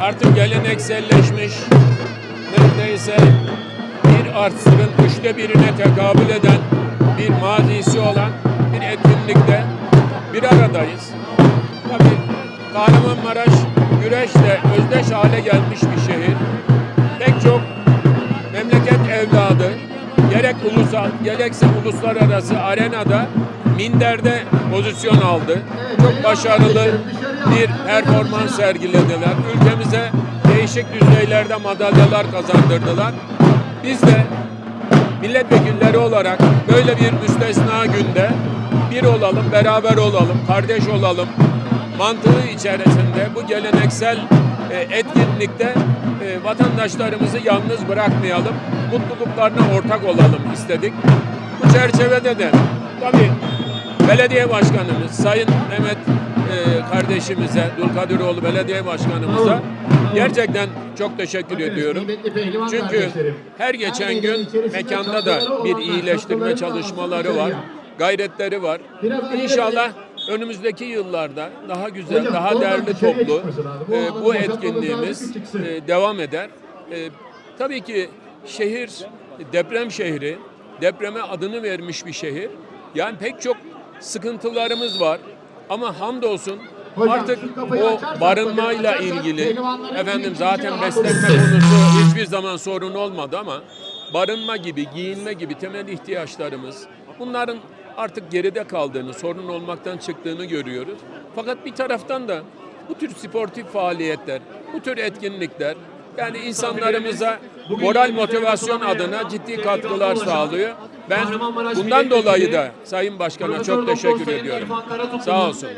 artık gelenekselleşmiş neredeyse bir artsının üçte birine tekabül eden bir mazisi olan bir etkinlikte bir aradayız. Tabii Kahramanmaraş güreşle özdeş hale gelmiş bir şehir. Pek çok memleket evladı gerek ulusal gerekse uluslararası arenada minderde pozisyon aldı. Çok başarılı bir performans sergilediler. Ülkemize değişik düzeylerde madalyalar kazandırdılar. Biz de milletvekilleri olarak böyle bir müstesna günde bir olalım, beraber olalım, kardeş olalım mantığı içerisinde bu geleneksel e, etkinlikte e, vatandaşlarımızı yalnız bırakmayalım, mutluluklarına ortak olalım istedik. Bu çerçevede de tabii belediye başkanımız Sayın Mehmet e, kardeşimize, Dulkadiroğlu belediye başkanımıza gerçekten çok teşekkür ediyorum. Çünkü her geçen gün mekanda da bir iyileştirme çalışmaları var, gayretleri var. İnşallah önümüzdeki yıllarda daha güzel, daha değerli toplu e, bu etkinliğimiz e, devam eder. E, tabii ki şehir deprem şehri, depreme adını vermiş bir şehir. Yani pek çok sıkıntılarımız var. Ama hamdolsun artık o barınmayla ilgili efendim zaten beslenme konusu hiçbir zaman sorun olmadı ama barınma gibi, giyinme gibi temel ihtiyaçlarımız bunların artık geride kaldığını, sorun olmaktan çıktığını görüyoruz. Fakat bir taraftan da bu tür sportif faaliyetler, bu tür etkinlikler yani insanlarımıza moral motivasyon adına ciddi katkılar sağlıyor. Ben bundan dolayı da Sayın Başkan'a çok teşekkür ediyorum. Sağ olsunlar.